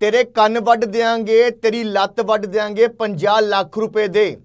ਤੇਰੇ ਕੰਨ ਵੱਢ ਦਿਆਂਗੇ, ਤੇਰੀ ਲੱਤ ਵੱਢ ਦਿਆਂਗੇ 50 ਲੱਖ ਰੁਪਏ ਦੇ।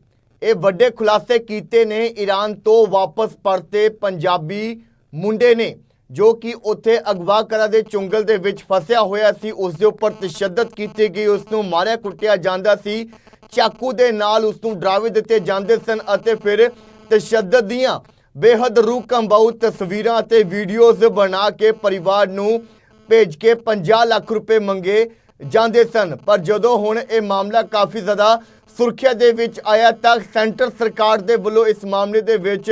ਇਹ ਵੱਡੇ ਖੁਲਾਸੇ ਕੀਤੇ ਨੇ ਈਰਾਨ ਤੋਂ ਵਾਪਸ ਪਰਤੇ ਪੰਜਾਬੀ ਮੁੰਡੇ ਨੇ, ਜੋ ਕਿ ਉੱਥੇ ਅਗਵਾ ਅਗਵਾਕਾਰਾਂ ਦੇ ਚੁੰਗਲ ਦੇ ਵਿੱਚ ਫਸਿਆ ਹੋਇਆ ਸੀ। ਉਸ ਦੇ ਉੱਪਰ ਤਸ਼ੱਦਦ ਕੀਤੀ ਗਈ, ਉਸ ਨੂੰ ਮਾਰਿਆ, ਕੁੱਟਿਆ ਜਾਂਦਾ ਸੀ। ਚਾਕੂ ਦੇ ਨਾਲ ਉਸ ਨੂੰ ਡਰਾਵੇ ਦਿੱਤੇ ਜਾਂਦੇ ਸਨ ਅਤੇ ਫਿਰ ਤਸ਼ੱਦਦ ਦੀਆਂ ਬੇਹੱਦ ਰੂਹ ਕੰਬਾਊ ਤਸਵੀਰਾਂ ਅਤੇ ਵੀਡੀਓਜ਼ ਬਣਾ ਕੇ ਪਰਿਵਾਰ ਨੂੰ ਭੇਜ ਕੇ 50 ਲੱਖ ਰੁਪਏ ਮੰਗੇ। ਜਾਂਦੇ ਸਨ। ਪਰ ਜਦੋਂ ਹੁਣ ਇਹ ਮਾਮਲਾ ਕਾਫੀ ਜ਼ਿਆਦਾ ਸੁਰੱਖਿਆ ਦੇ ਵਿੱਚ ਆਇਆ ਤਾਂ ਸੈਂਟਰ ਸਰਕਾਰ ਦੇ ਵੱਲੋਂ ਇਸ ਮਾਮਲੇ ਦੇ ਵਿੱਚ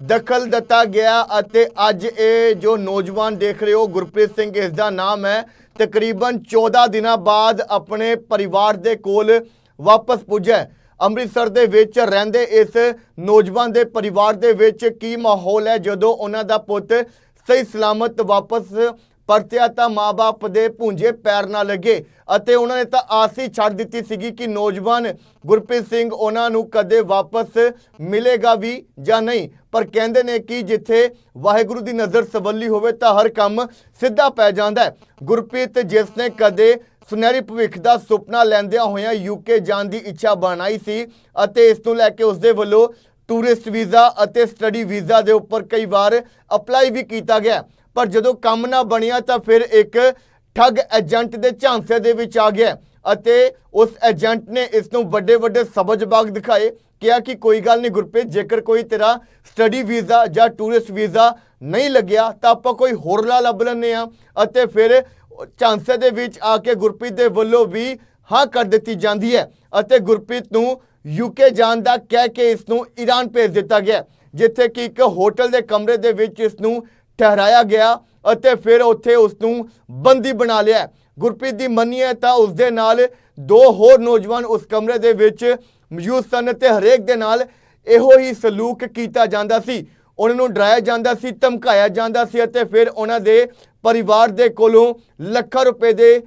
ਦਖਲ ਦਿੱਤਾ ਗਿਆ ਅਤੇ ਅੱਜ ਇਹ ਜੋ ਨੌਜਵਾਨ ਦੇਖ ਰਹੇ ਹੋ, ਗੁਰਪ੍ਰੀਤ ਸਿੰਘ, ਇਸ ਦਾ ਨਾਮ ਹੈ। ਤਕਰੀਬਨ 14 ਦਿਨਾਂ ਬਾਅਦ ਆਪਣੇ ਪਰਿਵਾਰ ਦੇ ਕੋਲ ਵਾਪਸ ਪੁੱਜਿਆ ਅੰਮ੍ਰਿਤਸਰ ਦੇ ਵਿੱਚ ਰਹਿੰਦੇ ਇਸ ਨੌਜਵਾਨ ਦੇ ਪਰਿਵਾਰ ਦੇ ਵਿੱਚ ਕੀ ਮਾਹੌਲ ਹੈ ਜਦੋਂ ਉਹਨਾਂ ਦਾ ਪੁੱਤ ਸਹੀ ਸਲਾਮਤ ਵਾਪਸ ਪਰਤਿਆ ਤਾਂ ਮਾਪੇ ਦੇ ਭੁੰਜੇ ਪੈਰ ਨਾ ਲੱਗੇ ਅਤੇ ਉਹਨਾਂ ਨੇ ਤਾਂ ਆਸ ਹੀ ਛੱਡ ਦਿੱਤੀ ਸੀਗੀ ਕਿ ਨੌਜਵਾਨ ਗੁਰਪ੍ਰੀਤ ਸਿੰਘ ਉਹਨਾਂ ਨੂੰ ਕਦੇ ਵਾਪਸ ਮਿਲੇਗਾ ਵੀ ਜਾਂ ਨਹੀਂ। ਪਰ ਕਹਿੰਦੇ ਨੇ ਕਿ ਜਿੱਥੇ ਵਾਹਿਗੁਰੂ ਦੀ ਨਜ਼ਰ ਸਵੱਲੀ ਹੋਵੇ ਤਾਂ ਹਰ ਕੰਮ ਸਿੱਧਾ ਪੈ ਜਾਂਦਾ ਹੈ। ਗੁਰਪ੍ਰੀਤ ਜਿਸ ਨੇ ਕਦੇ ਸੁਨਹਿਰੀ ਭਵਿੱਖ ਦਾ ਸੁਪਨਾ ਲੈਂਦਿਆਂ ਹੋਇਆਂ ਯੂਕੇ ਜਾਣ ਦੀ ਇੱਛਾ ਬਣਾਈ ਸੀ ਅਤੇ ਇਸ ਨੂੰ ਲੈ ਕੇ ਉਸ ਦੇ ਵੱਲੋਂ ਟੂਰਿਸਟ ਵੀਜ਼ਾ ਅਤੇ ਸਟੱਡੀ ਵੀਜ਼ਾ ਦੇ ਉੱਪਰ ਕਈ ਵਾਰ ਅਪਲਾਈ ਵੀ ਕੀਤਾ ਗਿਆ। ਪਰ ਜਦੋਂ ਕੰਮ ਨਾ ਬਣਿਆ ਤਾਂ ਫਿਰ ਇੱਕ ਠੱਗ ਏਜੰਟ ਦੇ ਝਾਂਸੇ ਦੇ ਵਿੱਚ ਆ ਗਿਆ ਅਤੇ ਉਸ ਏਜੰਟ ਨੇ ਇਸ ਨੂੰ ਵੱਡੇ ਵੱਡੇ ਸਬਜ ਬਾਗ ਦਿਖਾਏ, ਕਿਹਾ ਕਿ ਕੋਈ ਗੱਲ ਨਹੀਂ ਗੁਰਪ੍ਰੀਤ, ਜੇਕਰ ਕੋਈ ਤੇਰਾ ਸਟੱਡੀ ਵੀਜ਼ਾ ਜਾਂ ਟੂਰਿਸਟ ਵੀਜ਼ਾ ਨਹੀਂ ਲੱਗਿਆ ਤਾਂ ਆਪਾਂ ਕੋਈ ਹੋਰ ਹੋਰਲਾ ਲੱਭ ਲੈਂਦੇ ਆ ਅਤੇ ਫਿਰ ਝਾਂਸੇ ਦੇ ਵਿੱਚ ਆ ਕੇ ਗੁਰਪ੍ਰੀਤ ਦੇ ਵੱਲੋਂ ਵੀ ਹਾਂ ਕਰ ਦਿੱਤੀ ਜਾਂਦੀ ਹੈ ਅਤੇ ਗੁਰਪ੍ਰੀਤ ਨੂੰ ਯੂਕੇ ਜਾਣ ਦਾ ਕਹਿ ਕੇ ਇਸ ਨੂੰ ਈਰਾਨ ਭੇਜ ਦਿੱਤਾ ਗਿਆ, ਜਿੱਥੇ ਕਿ ਇੱਕ ਹੋਟਲ ਦੇ ਕਮਰੇ ਦੇ ਵਿੱਚ ਇਸ ਨੂੰ ਠਹਿਰਾਇਆ ਗਿਆ ਅਤੇ ਫਿਰ ਉੱਥੇ ਉਸ ਨੂੰ ਬੰਦੀ ਬਣਾ ਲਿਆ। ਗੁਰਪ੍ਰੀਤ ਦੀ ਮੰਨੀਏ ਤਾਂ ਉਸ ਦੇ ਨਾਲ ਦੋ ਹੋਰ ਨੌਜਵਾਨ ਉਸ ਕਮਰੇ ਦੇ ਵਿੱਚ ਮੌਜੂਦ ਸਨ ਤੇ ਹਰੇਕ ਦੇ ਨਾਲ ਇਹੋ ਹੀ ਸਲੂਕ ਕੀਤਾ ਜਾਂਦਾ ਸੀ। ਉਹਨਾਂ ਨੂੰ ਡਰਾਇਆ ਜਾਂਦਾ ਸੀ, ਧਮਕਾਇਆ ਜਾਂਦਾ ਸੀ ਅਤੇ ਫਿਰ ਉਹਨਾਂ ਦੇ ਪਰਿਵਾਰ ਦੇ ਕੋਲੋਂ ਲੱਖਾਂ ਰੁਪਏ ਦੇ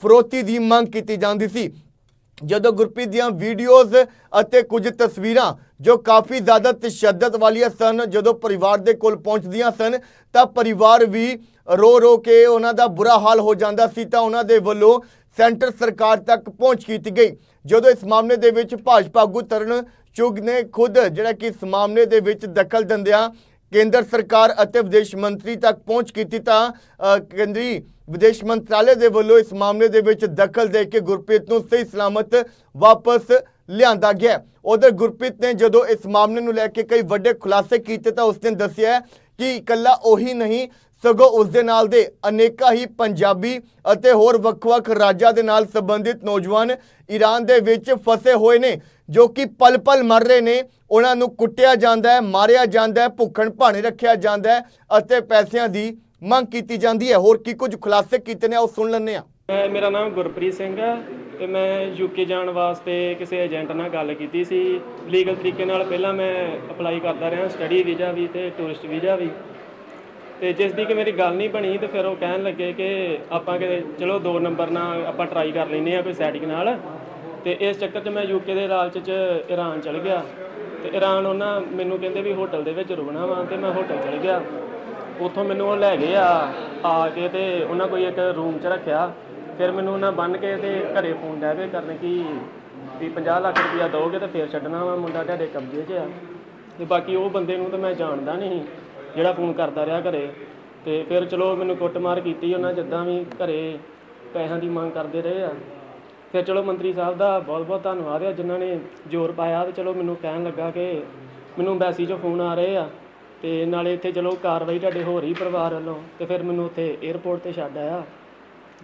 ਫਰੋਤੀ ਦੀ ਮੰਗ ਕੀਤੀ ਜਾਂਦੀ ਸੀ। ਜਦੋਂ ਗੁਰਪ੍ਰੀਤ ਦੀਆਂ ਵੀਡੀਓਜ਼ ਅਤੇ ਕੁਝ ਤਸਵੀਰਾਂ ਜੋ ਕਾਫੀ ਜ਼ਿਆਦਾ ਤਸ਼ੱਦਦ ਵਾਲੀਆਂ ਸਨ, ਜਦੋਂ ਪਰਿਵਾਰ ਦੇ ਕੋਲ ਪਹੁੰਚਦੀਆਂ ਸਨ, ਤਾਂ ਪਰਿਵਾਰ ਵੀ ਰੋ ਰੋ ਕੇ ਉਹਨਾਂ ਦਾ ਬੁਰਾ ਹਾਲ ਹੋ ਜਾਂਦਾ ਸੀ, ਤਾਂ ਉਹਨਾਂ ਦੇ ਵੱਲੋਂ ਸੈਂਟਰ ਸਰਕਾਰ ਤੱਕ ਪਹੁੰਚ ਕੀਤੀ ਗਈ। ਜਦੋਂ ਇਸ ਮਾਮਲੇ ਦੇ ਵਿੱਚ ਭਾਜਪਾ ਆਗੂ ਤਰਨ ਚੁਗ ਨੇ ਖੁਦ, ਜਿਹੜਾ ਕਿ ਇਸ ਮਾਮਲੇ ਦੇ ਵਿੱਚ ਦਖਲ ਦਿੰਦਿਆਂ ਕੇਂਦਰ ਸਰਕਾਰ ਅਤੇ ਵਿਦੇਸ਼ ਮੰਤਰੀ ਤੱਕ ਪਹੁੰਚ ਕੀਤੀ, ਤਾਂ ਕੇਂਦਰੀ ਵਿਦੇਸ਼ ਮੰਤਰਾਲੇ ਦੇ ਵੱਲੋਂ ਇਸ ਮਾਮਲੇ ਦੇ ਵਿੱਚ ਦਖਲ ਦੇ ਕੇ ਗੁਰਪ੍ਰੀਤ ਨੂੰ ਸਹੀ ਸਲਾਮਤ ਵਾਪਸ ਲਿਆਂਦਾ ਗਿਆ ਉਧਰ ਗੁਰਪ੍ਰੀਤ ਨੇ ਜਦੋਂ ਇਸ ਮਾਮਲੇ ਨੂੰ ਲੈ ਕੇ ਕਈ ਵੱਡੇ ਖੁਲਾਸੇ ਕੀਤੇ ਤਾਂ ਉਸ ਨੇ ਦੱਸਿਆ ਕਿ ਇਕੱਲਾ ਉਹੀ ਨਹੀਂ, ਸਗੋਂ ਉਸ ਦੇ ਨਾਲ ਦੇ ਅਨੇਕਾਂ ਹੀ ਪੰਜਾਬੀ ਅਤੇ ਹੋਰ ਵੱਖ-ਵੱਖ ਰਾਜਾਂ ਦੇ ਨਾਲ ਸੰਬੰਧਿਤ ਨੌਜਵਾਨ ਈਰਾਨ ਦੇ ਵਿੱਚ ਫਸੇ ਹੋਏ ਨੇ, ਜੋ ਕਿ ਪਲ-ਪਲ ਮਰ ਰਹੇ ਨੇ। ਉਹਨਾਂ ਨੂੰ ਕੁੱਟਿਆ ਜਾਂਦਾ ਹੈ, ਮਾਰਿਆ ਜਾਂਦਾ ਹੈ, ਭੁੱਖਣ ਭਾਣੇ ਰੱਖਿਆ ਜਾਂਦਾ ਹੈ ਅਤੇ ਪੈਸਿਆਂ ਦੀ ਮੰਗ ਕੀਤੀ ਜਾਂਦੀ ਹੈ। ਹੋਰ ਕੀ ਕੁਝ ਖੁਲਾਸੇ ਕੀਤੇ ਨੇ ਉਹ ਸੁਣ ਲੈਂਦੇ ਹਾਂ। ਮੈਂ, ਮੇਰਾ ਨਾਮ ਗੁਰਪ੍ਰੀਤ ਸਿੰਘ ਹੈ ਤੇ ਮੈਂ ਯੂਕੇ ਜਾਣ ਵਾਸਤੇ ਕਿਸੇ ਏਜੰਟ ਨਾਲ ਗੱਲ ਕੀਤੀ ਸੀ। ਲੀਗਲ ਤਰੀਕੇ ਨਾਲ ਪਹਿਲਾਂ ਮੈਂ ਅਪਲਾਈ ਕਰਦਾ ਰਿਹਾ ਸਟੱਡੀ ਵੀਜ਼ਾ ਵੀ ਤੇ ਟੂਰਿਸਟ ਵੀਜ਼ਾ ਵੀ। ਤੇ ਜਿਸ ਦੀ ਕਿ ਮੇਰੀ ਗੱਲ ਨਹੀਂ ਬਣੀ ਤੇ ਫਿਰ ਉਹ ਕਹਿਣ ਲੱਗੇ ਕਿ ਆਪਾਂ ਕਿ ਚਲੋ ਦੋ ਨੰਬਰ ਨਾਲ ਆਪਾਂ ਟਰਾਈ ਕਰ ਲੈਨੇ ਆ ਕੋਈ ਸੈਟਿੰਗ ਨਾਲ। ਤੇ ਇਸ ਚੱਕਰ 'ਚ ਮੈਂ ਯੂਕੇ ਦੇ ਲਾਲਚ 'ਚ ਈਰਾਨ ਚਲ ਗਿਆ। ਤੇ ਈਰਾਨ ਉਹਨਾਂ ਮੈਨੂੰ ਕਹਿੰਦੇ ਵੀ ਹੋਟਲ ਦੇ ਵਿੱਚ ਰੁਕਣਾ ਵਾ ਤੇ ਮੈਂ ਹੋਟਲ ਚਲ ਗਿਆ। ਉੱਥੋਂ ਮੈਨੂੰ ਉਹ ਲੈ ਗਏ ਆ ਆ ਕੇ ਤੇ ਉਹਨਾਂ ਕੋਈ ਇੱਕ ਰੂਮ 'ਚ ਰੱਖਿਆ। ਫਿਰ ਮੈਨੂੰ ਉਹਨਾਂ ਬੰਨ ਕੇ ਤੇ ਘਰੇ ਫੋਨ ਡੈਵੇ ਕਰਨ ਕਿ ਵੀ 50 ਲੱਖ ਰੁਪਇਆ ਦੋਗੇ ਤਾਂ ਫਿਰ ਛੱਡਣਾ ਵਾ, ਮੁੰਡਾ ਤੁਹਾਡੇ ਕਬਜ਼ੇ 'ਚ ਆ। ਤੇ ਬਾਕੀ ਉਹ ਬੰਦੇ ਨੂੰ ਤਾਂ ਮੈਂ ਜਾਣਦਾ ਨਹੀਂ ਜਿਹੜਾ ਫੋਨ ਕਰਦਾ ਰਿਹਾ ਘਰੇ। ਤੇ ਫਿਰ ਚਲੋ ਮੈਨੂੰ ਕੁੱਟਮਾਰ ਕੀਤੀ ਉਹਨਾਂ ਜਿੱਦਾਂ ਵੀ ਘਰੇ ਪੈਸਿਆਂ ਦੀ ਮੰਗ ਕਰਦੇ ਰਹੇ ਆ। ਫਿਰ ਚਲੋ ਮੰਤਰੀ ਸਾਹਿਬ ਦਾ ਬਹੁਤ ਬਹੁਤ ਧੰਨਵਾਦ ਆ, ਜਿਨ੍ਹਾਂ ਨੇ ਜ਼ੋਰ ਪਾਇਆ ਤੇ ਚਲੋ ਮੈਨੂੰ ਕਹਿਣ ਲੱਗਾ ਕਿ ਮੈਨੂੰ ਐਮਬੈਸੀ 'ਚੋਂ ਫੋਨ ਆ ਰਹੇ ਆ। ਤੇ ਨਾਲੇ ਇੱਥੇ ਚਲੋ ਕਾਰਵਾਈ ਤੁਹਾਡੇ ਹੋ ਰਹੀ ਪਰਿਵਾਰ ਵੱਲੋਂ, ਤੇ ਫਿਰ ਮੈਨੂੰ ਉੱਥੇ 에ਅਰਪੋਰਟ ਤੇ ਛੱਡ ਆਇਆ।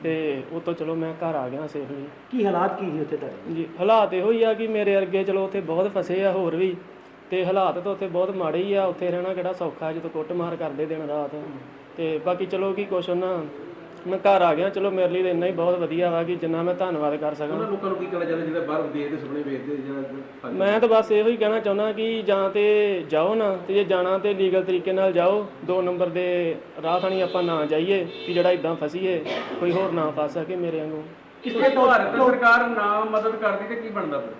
ਤੇ ਉਤੋਂ ਚਲੋ ਮੈਂ ਘਰ ਆ ਗਿਆ ਸੇਫਲੀ ਕੀ ਹਾਲਾਤ ਕੀ ਸੀ ਉੱਥੇ ਤੁਹਾਡੇ? ਜੀ ਹਾਲਾਤ ਇਹੋ ਹੀ ਆ ਕਿ ਮੇਰੇ ਅਰਗੇ ਚਲੋ ਉੱਥੇ ਬਹੁਤ ਫਸੇ ਆ ਹੋਰ ਵੀ ਤੇ ਹਾਲਾਤ ਤਾਂ ਉੱਥੇ ਬਹੁਤ ਮਾੜੇ ਹੀ ਆ। ਉੱਥੇ ਰਹਿਣਾ ਕਿਹੜਾ ਸੌਖਾ ਜਦੋਂ ਕੁੱਟਮਾਰ ਕਰਦੇ ਦਿਨ ਰਾਤ। ਤੇ ਬਾਕੀ ਚਲੋ ਕੀ ਕੁਛ ਉਹਨਾਂ ਮੈਂ ਘਰ ਆ ਗਿਆ ਚਲੋ ਮੇਰੇ ਲਈ ਤਾਂ ਇੰਨਾ ਹੀ ਬਹੁਤ ਵਧੀਆ ਵਾ ਕਿ ਜਿੰਨਾ ਮੈਂ ਧੰਨਵਾਦ ਕਰ ਸਕਾਂ। ਉਹਨਾਂ ਲੋਕਾਂ ਨੂੰ ਕੀ ਕਹਿਣਾ ਚਾਹੁੰਦੇ ਜਿਹੜੇ ਬਾਹਰ ਵੇਚਦੇ ਸੁਪਨੇ ਵੇਚਦੇ ਜਾਂ ਮੈਂ ਤਾਂ ਬਸ ਇਹੋ ਹੀ ਕਹਿਣਾ ਚਾਹੁੰਦਾ ਕਿ ਜਾਂ ਤੇ ਜਾਓ ਨਾ ਤੇ ਜੇ ਜਾਣਾ ਤੇ ਲੀਗਲ ਤਰੀਕੇ ਨਾਲ ਜਾਓ ਦੋ ਨੰਬਰ ਦੇ ਰਾਹ ਥਾਣੀ ਆਪਾਂ ਨਾ ਜਾਈਏ ਕਿ ਜਿਹੜਾ ਇਦਾਂ ਫਸੀਏ ਕੋਈ ਹੋਰ ਨਾ ਫਸ ਸਕੇ ਮੇਰੇ ਵਾਂਗੂ। ਕਿਸੇ ਭਾਰਤ ਸਰਕਾਰ ਨਾ ਮਦਦ ਕਰਦੀ ਤੇ ਕੀ ਬਣਦਾ ਫਿਰ?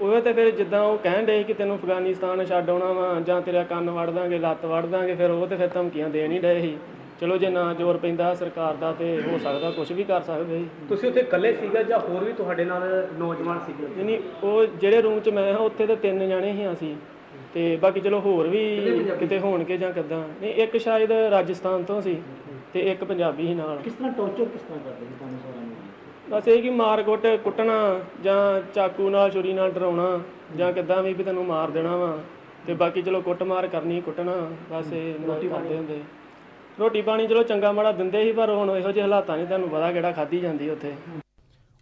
ਉਹ ਤੇ ਫਿਰ ਜਿੱਦਾਂ ਉਹ ਕਹਿਣ ਦੇ ਕਿ ਤੈਨੂੰ ਅਫਗਾਨਿਸਤਾਨ ਛੱਡ ਆਉਣਾ ਵਾ ਜਾਂ ਤੇਰਾ ਕੰਨ ਵੜ ਦਾਂਗੇ ਲੱਤ ਵੜ ਦਾਂਗੇ ਫਿਰ ਉਹ ਤੇ ਫਿਰ ਧਮਕੀਆਂ ਦੇਣ ਹੀ ਡਏ ਸੀ। ਚਲੋ ਜੇ ਨਾ ਜ਼ੋਰ ਪੈਂਦਾ ਸਰਕਾਰ ਦਾ ਤੇ ਹੋ ਸਕਦਾ ਕੁਝ ਵੀ ਕਰ ਸਕਦੇ ਸੀ ਤੁਸੀਂ ਉੱਥੇ ਇਕੱਲੇ ਸੀਗਾ ਜਾਂ ਹੋਰ ਵੀ ਤੁਹਾਡੇ ਨਾਲ ਨੌਜਵਾਨ ਸੀਗੇ? ਯਾਨੀ ਉਹ ਜਿਹੜੇ ਰੂਮ 'ਚ ਮੈਂ ਹਾਂ ਉੱਥੇ ਤੇ ਤਿੰਨ ਜਣੇ ਹੀ ਅਸੀਂ। ਤੇ ਬਾਕੀ ਚਲੋ ਹੋਰ ਵੀ ਕਿਤੇ ਹੋਣਗੇ ਜਾਂ ਕਿੱਦਾਂ। ਨਹੀਂ ਇੱਕ ਸ਼ਾਇਦ ਰਾਜਸਥਾਨ ਤੋਂ ਸੀ ਤੇ ਇੱਕ ਪੰਜਾਬੀ ਸੀ ਨਾਲ। ਕਿਸ ਤਰ੍ਹਾਂ ਟੌਰਚਰ ਕਿਸ ਤਰ੍ਹਾਂ ਕਰਦੇ ਸੀ ਤੁਹਾਨੂੰ ਸਾਰਿਆਂ ਨੂੰ? ਬਸ ਇਹ ਕਿ ਮਾਰ ਕੁੱਟ ਕੁੱਟਣਾ ਜਾਂ ਚਾਕੂ ਨਾਲ ਛੁਰੀ ਨਾਲ ਡਰਾਉਣਾ ਜਾਂ ਕਿੱਦਾਂ ਵੀ ਵੀ ਤੈਨੂੰ ਮਾਰ ਦੇਣਾ ਵਾ। ਤੇ ਬਾਕੀ ਚਲੋ ਕੁੱਟ ਮਾਰ ਕਰਨੀ ਕੁੱਟਣਾ ਬਸ ਇਹ ਕਰਦੇ ਹੁੰਦੇ। ਰੋਟੀ ਪਾਣੀ ਚਲੋ ਚੰਗਾ ਮਾੜਾ ਦਿੰਦੇ ਸੀ, ਪਰ ਹੁਣ ਇਹੋ ਜਿਹੇ ਹਾਲਾਤਾਂ 'ਚ ਤੁਹਾਨੂੰ ਪਤਾ ਕਿਹੜਾ ਖਾਧੀ ਜਾਂਦੀ ਉੱਥੇ।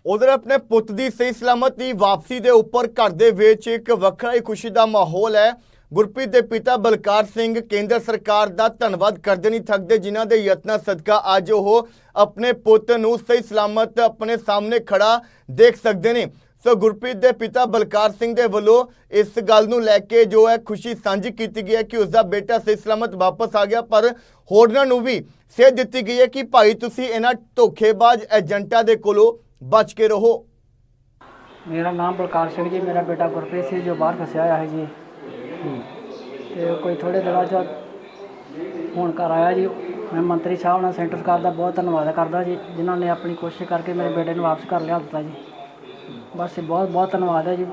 ਉਧਰ ਆਪਣੇ ਪੁੱਤ ਦੀ ਸਹੀ ਸਲਾਮਤ ਦੀ ਵਾਪਸੀ ਦੇ ਉੱਪਰ ਘਰ ਦੇ ਵਿੱਚ ਇੱਕ ਵੱਖਰਾ ਹੀ ਖੁਸ਼ੀ ਦਾ ਮਾਹੌਲ ਹੈ। ਗੁਰਪ੍ਰੀਤ ਦੇ ਪਿਤਾ ਬਲਕਾਰ ਸਿੰਘ ਕੇਂਦਰ ਸਰਕਾਰ ਦਾ ਧੰਨਵਾਦ ਕਰਦੇ ਨਹੀਂ ਥੱਕਦੇ, ਜਿਨ੍ਹਾਂ ਦੇ ਯਤਨਾਂ ਸਦਕਾ ਅੱਜ ਉਹ ਆਪਣੇ ਪੁੱਤ ਨੂੰ ਸਹੀ ਸਲਾਮਤ ਆਪਣੇ ਸਾਹਮਣੇ ਖੜਾ ਦੇਖ ਸਕਦੇ ਨੇ। ਸੋ ਗੁਰਪ੍ਰੀਤ ਦੇ ਪਿਤਾ ਬਲਕਾਰ ਸਿੰਘ ਦੇ ਵੱਲੋਂ ਇਸ ਗੱਲ ਨੂੰ ਲੈ ਕੇ ਜੋ ਹੈ ਖੁਸ਼ੀ ਸਾਂਝੀ ਕੀਤੀ ਗਈ ਹੈ ਕਿ ਉਸ ਦਾ ਬੇਟਾ ਸਹੀ ਸਲਾਮਤ ਵਾਪਸ ਆ ਗਿਆ, ਪਰ ਹੋਰਨਾਂ ਨੂੰ ਵੀ ਸੇਧ ਦਿੱਤੀ ਗਈ ਹੈ ਕਿ ਭਾਈ ਤੁਸੀਂ ਇਹਨਾਂ ਧੋਖੇਬਾਜ਼ ਏਜੰਟਾਂ ਦੇ ਕੋਲੋਂ ਬਚ ਕੇ ਰਹੋ। ਮੇਰਾ ਨਾਮ ਬਲਕਾਰ ਸਿੰਘ ਜੀ, ਮੇਰਾ ਬੇਟਾ ਗੁਰਪ੍ਰੀਤ ਸਿੰਘ ਜੋ ਬਾਹਰ ਫਸਿਆ ਹੋਇਆ ਹੈ ਜੀ। ਤੇ ਕੋਈ ਥੋੜੇ ਦਿਨਾਂ ਚ ਹੁਣ ਘਰ ਆਇਆ ਜੀ। ਮੈਂ ਮੰਤਰੀ ਸਾਹਿਬ ਨਾਲ ਸੈਂਟਰ ਸਰਕਾਰ ਦਾ ਬਹੁਤ ਧੰਨਵਾਦ ਕਰਦਾ ਜੀ, ਜਿਨ੍ਹਾਂ ਨੇ ਆਪਣੀ ਕੋਸ਼ਿਸ਼ ਕਰਕੇ ਮੇਰੇ ਬੇਟੇ ਨੂੰ ਵਾਪਸ ਕਰ ਲਿਆ ਦਿੱਤਾ ਜੀ। ਬਸ ਬਹੁਤ ਬਹੁਤ ਧੰਨਵਾਦ ਹੈ ਜੀ।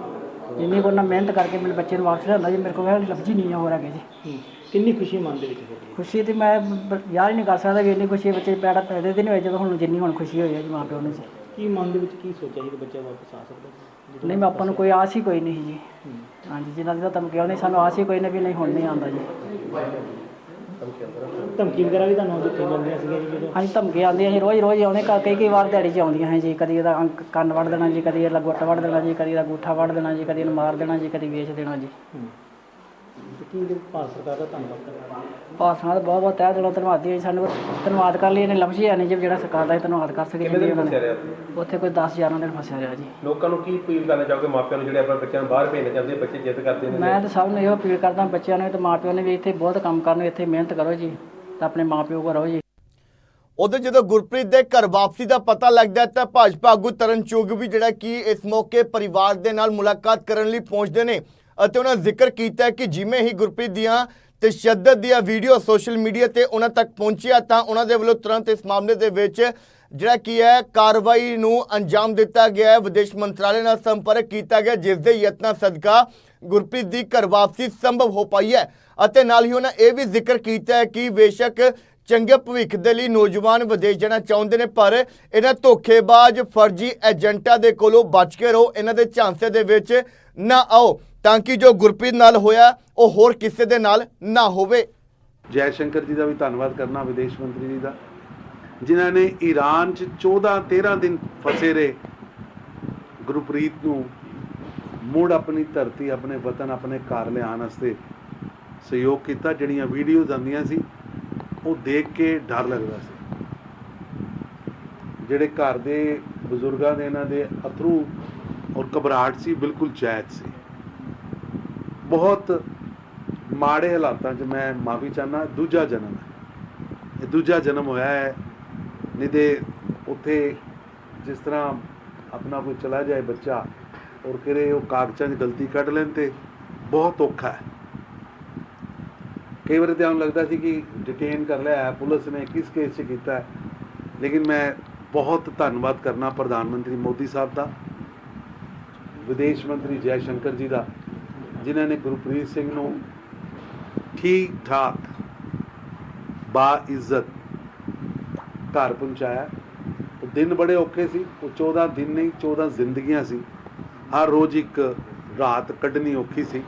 ਜਿੰਨੀ ਕੋ ਨਾ ਮਿਹਨਤ ਕਰਕੇ ਮੇਰੇ ਬੱਚੇ ਨੂੰ ਵਾਪਸ ਲਿਆਂਦਾ ਜੀ ਮੇਰੇ ਕੋਲ ਇਹ ਲਫ਼ਜ਼ ਹੀ ਨਹੀਂ ਹੈ ਹੋ ਰਿਹਾ ਜੀ। ਕਿੰਨੀ ਖੁਸ਼ੀ ਮਨ ਦੇ ਵਿੱਚ ਤੁਹਾਡੀ? ਖੁਸ਼ੀ ਤੇ ਮੈਂ ਬ- ਯਾਦ ਹੀ ਨਹੀਂ ਕਰ ਸਕਦਾ ਵੀ ਇੰਨੀ ਖੁਸ਼ੀ ਬੱਚੇ ਪੈਦਾ ਪੈਦੇ ਤੇ ਨਹੀਂ ਹੋਏ ਜਦੋਂ ਹੁਣ ਜਿੰਨੀ ਹੁਣ ਖੁਸ਼ੀ ਹੋਈ ਹੈ ਜੀ ਮਾਂ ਪਿਓ ਨੂੰ ਜੀ। ਕੀ ਮਨ ਦੇ ਵਿੱਚ ਕੀ ਸੋਚਿਆ ਸੀ ਕਿ ਬੱਚਾ ਵਾਪਸ ਆ ਸਕਦਾ ਸੀ? ਨਹੀਂ ਮੈਂ ਆਪਾਂ ਨੂੰ ਕੋਈ ਆਸ ਹੀ ਕੋਈ ਨਹੀਂ ਜੀ। ਹਾਂਜੀ ਜਿਨ੍ਹਾਂ ਦੀ ਤਾਂ ਧਮਕੀ ਨਹੀਂ ਸਾਨੂੰ ਆਸ ਹੀ ਕੋਈ ਨਹੀਂ ਵੀ ਨਹੀਂ ਹੁਣ ਨਹੀਂ ਆਉਂਦਾ ਜੀ। ਧਮਕੀ ਵਗੈਰਾ ਵੀ ਤੁਹਾਨੂੰ ਦਿੱਤੀਆਂ ਜਾਂਦੀਆਂ ਸੀਗੀਆਂ ਜੀ ਜਦੋਂ? ਹਾਂਜੀ ਧਮਕੀ ਆਉਂਦੀਆਂ ਸੀ ਰੋਜ਼ ਰੋਜ਼ ਆਉਂਦੇ ਘਰ ਕਈ ਕਈ ਵਾਰ ਦਿਹਾੜੀ 'ਚ ਆਉਂਦੀਆਂ ਹੈ ਜੀ ਕਦੀ ਇਹਦਾ ਅੰਕ ਕੰਨ ਵੱਢ ਦੇਣਾ ਜੀ ਕਦੀ ਇਹਦਾ ਗੁੱਟ ਵੱਢ ਦੇਣਾ ਜੀ ਕਦੀ ਇਹਦਾ ਗੂਠਾ ਵੱਢ ਦੇਣਾ ਜੀ ਕਦੀ ਇਹਨੂੰ ਮਾਰ ਦੇਣਾ ਜੀ ਕਦੀ ਵੇਚ ਦੇਣਾ ਜੀ। ਤੇ ਕੀ ਇਹਦੇ ਭਾਰਤ ਸਰਕਾਰ ਦਾ ਧੰਨਵਾਦ ਕਰਨਾ ਭਾਸ਼ਾ ਦਾ ਬਹੁਤ ਬਹੁਤ ਤਹਿ ਦਿਲੋਂ ਧੰਨਵਾਦੀ ਹੈ ਜੀ। ਸਾਨੂੰ ਧੰਨਵਾਦ ਕਰ ਲਈ ਇਹਨੇ ਲਫ਼ਜ਼ ਹੀ ਹੈ ਨਹੀਂ ਜੀ ਜਿਹੜਾ ਸਰਕਾਰ ਦਾ ਧੰਨਵਾਦ ਕਰ ਸਕੇ ਉਹਨਾਂ ਨੇ। ਉੱਥੇ ਕੋਈ 10 11 ਦਿਨ ਫਸਿਆ ਰਿਹਾ ਜੀ। ਲੋਕਾਂ ਨੂੰ ਕੀ ਅਪੀਲ ਕਰਨਾ ਚਾਹੋਗੇ? ਮਾਪਿਆਂ ਨੂੰ ਜਿਹੜੇ ਆਪਣੇ ਬੱਚਿਆਂ ਨੂੰ ਬਾਹਰ ਭੇਜਣਾ ਚਾਹੁੰਦੇ ਬੱਚੇ ਜਿੱਦ ਕਰਦੇ ਨੇ। ਮੈਂ ਤਾਂ ਸਭ ਨੂੰ ਇਹੋ ਅਪੀਲ ਕਰਦਾ ਬੱਚਿਆਂ ਨੂੰ ਤੇ ਮਾਪਿਆਂ ਨੇ ਵੀ ਇੱਥੇ ਬਹੁਤ ਕੰਮ ਕਰਨ ਇੱਥੇ ਮਿਹਨਤ ਕਰੋ ਜੀ। ਤਾਂ ਆਪਣੇ ਮਾਪਿਓ ਕੋਲ ਰਹੋ ਜੀ। ਉਧਰ ਜਦੋਂ ਗੁਰਪ੍ਰੀਤ ਦੇ ਘਰ ਵਾਪਸੀ ਦਾ ਪਤਾ ਲੱਗਦਾ ਹੈ ਤਾਂ ਭਾਜਪਾ ਆਗੂ ਤਰਨ ਚੁੱਗ ਵੀ ਜਿਹੜਾ ਕਿ ਇਸ ਮੌਕੇ ਪਰਿਵਾਰ ਦੇ ਨਾਲ ਮੁਲਾਕਾਤ ਕਰਨ ਲਈ ਪਹੁੰਚਦੇ ਨੇ। ਅਤੇ ਉਹਨਾਂ ਜ਼ਿਕਰ ਕੀਤਾ ਕਿ ਜਿਵੇਂ ਹੀ ਗੁਰਪ੍ਰੀਤ ਦੀਆਂ ਤਸ਼ੱਦਦ ਦੀਆਂ ਵੀਡੀਓ ਸੋਸ਼ਲ ਮੀਡੀਆ ਤੇ ਉਹਨਾਂ ਤੱਕ ਪਹੁੰਚਿਆ ਤਾਂ ਉਹਨਾਂ ਦੇ ਵੱਲੋਂ ਤੁਰੰਤ ਇਸ ਮਾਮਲੇ ਦੇ ਵਿੱਚ ਜਿਹੜਾ ਕੀ ਹੈ, ਕਾਰਵਾਈ ਨੂੰ ਅੰਜਾਮ ਦਿੱਤਾ ਗਿਆ ਹੈ। ਵਿਦੇਸ਼ ਮੰਤਰਾਲੇ ਨਾਲ ਸੰਪਰਕ ਕੀਤਾ ਗਿਆ, ਜਿਸ ਦੇ ਯਤਨਾਂ ਸਦਕਾ ਗੁਰਪ੍ਰੀਤ ਦੀ ਘਰ ਵਾਪਸੀ ਸੰਭਵ ਹੋ ਪਾਈ ਹੈ। ਅਤੇ ਨਾਲ ਹੀ ਉਹਨਾਂ ਇਹ ਵੀ ਜ਼ਿਕਰ ਕੀਤਾ ਹੈ ਕਿ ਬੇਸ਼ੱਕ ਚੰਗੇ ਭਵਿੱਖ ਦੇ ਲਈ ਨੌਜਵਾਨ ਵਿਦੇਸ਼ ਜਾਣਾ ਚਾਹੁੰਦੇ ਨੇ, ਪਰ ਇਹਨਾਂ ਧੋਖੇਬਾਜ਼ ਫਰਜ਼ੀ ਏਜੰਟਾਂ ਦੇ ਕੋਲੋਂ ਬਚ ਕੇ ਰਹੋ। ਇਹਨਾਂ ਦੇ ਝਾਂਸੇ ਦੇ ਵਿੱਚ ਨਾ ਆਓ। ਤਾਂ ਕਿ ਜੋ ਗੁਰਪ੍ਰੀਤ ਨਾਲ ਹੋਇਆ, ਉਹ ਹੋਰ ਕਿਸੇ ਦੇ ਨਾਲ ਨਾ ਹੋਵੇ। ਜੈ ਸ਼ੰਕਰ ਜੀ ਦਾ ਵੀ ਧੰਨਵਾਦ ਕਰਨਾ ਵਿਦੇਸ਼ ਮੰਤਰੀ ਜੀ ਦਾ, ਜਿਨ੍ਹਾਂ ਨੇ ਈਰਾਨ 'ਚ 14 13 ਦਿਨ ਫਸੇ ਰਹੇ। ਗੁਰਪ੍ਰੀਤ ਨੂੰ ਮੁੜ ਆਪਣੀ ਧਰਤੀ, ਆਪਣੇ ਵਤਨ, ਆਪਣੇ ਘਰ ਲਿਆਉਣ ਵਾਸਤੇ ਸਹਿਯੋਗ ਕੀਤਾ, ਜਿਹੜੀਆਂ ਵੀਡੀਓਜ਼ ਆਉਂਦੀਆਂ ਸੀ, ਉਹ ਦੇਖ ਕੇ ਡਰ ਲੱਗਦਾ ਸੀ। ਜਿਹੜੇ ਘਰ ਦੇ ਬਜ਼ੁਰਗਾਂ ਦੇ, ਇਹਨਾਂ ਦੇ ਅਥਰੂ ਔਰ ਘਬਰਾਹਟ ਸੀ, ਬਿਲਕੁਲ ਜਾਇਜ਼ ਸੀ। ਬਹੁਤ ਮਾੜੇ ਹਾਲਾਤਾਂ 'ਚ ਮੈਂ ਮਾਫੀ ਚਾਹਨਾ ਦੂਜਾ ਜਨਮ ਹੈ। ਇਹ ਦੂਜਾ ਜਨਮ ਹੋਇਆ ਹੈ, ਨਹੀਂ ਤੇ ਉੱਥੇ ਜਿਸ ਤਰ੍ਹਾਂ ਆਪਣਾ ਕੋਈ ਚਲਾ ਜਾਏ ਬੱਚਾ, ਔਰ ਕਿਰੇ ਉਹ ਕਾਗਜ਼ਾਂ 'ਚ ਗਲਤੀ ਕੱਢ ਲੈਣ ਤੇ ਬਹੁਤ ਔਖਾ ਹੈ। ਕਈ ਵਾਰੀ ਤਾਂ ਆਉਣ ਲੱਗਦਾ ਸੀ ਕਿ ਡਿਟੇਨ ਕਰ ਲਿਆ ਹੈ, ਪੁਲਿਸ ਨੇ ਕਿਸ ਕੇਸ 'ਚ ਕੀਤਾ ਲੇਕਿਨ ਮੈਂ ਬਹੁਤ ਧੰਨਵਾਦ ਕਰਨਾ ਪ੍ਰਧਾਨ ਮੰਤਰੀ ਮੋਦੀ ਸਾਹਿਬ ਦਾ, ਵਿਦੇਸ਼ ਮੰਤਰੀ ਜੈ ਸ਼ੰਕਰ ਜੀ ਦਾ। ਜਿਨ੍ਹਾਂ ਨੇ ਗੁਰਪ੍ਰੀਤ ਸਿੰਘ ਨੂੰ ਠੀਕ ਠਾਕ ਬਾ ਇੱਜ਼ਤ ਘਰ ਪਹੁੰਚਾਇਆ। ਦਿਨ ਬੜੇ ਔਖੇ ਸੀ, ਉਹ 14 ਦਿਨ ਨਹੀਂ 14 ਜ਼ਿੰਦਗੀਆਂ ਸੀ। ਹਰ ਰੋਜ਼ ਇੱਕ ਰਾਤ ਕੱਢਣੀ ਔਖੀ ਸੀ।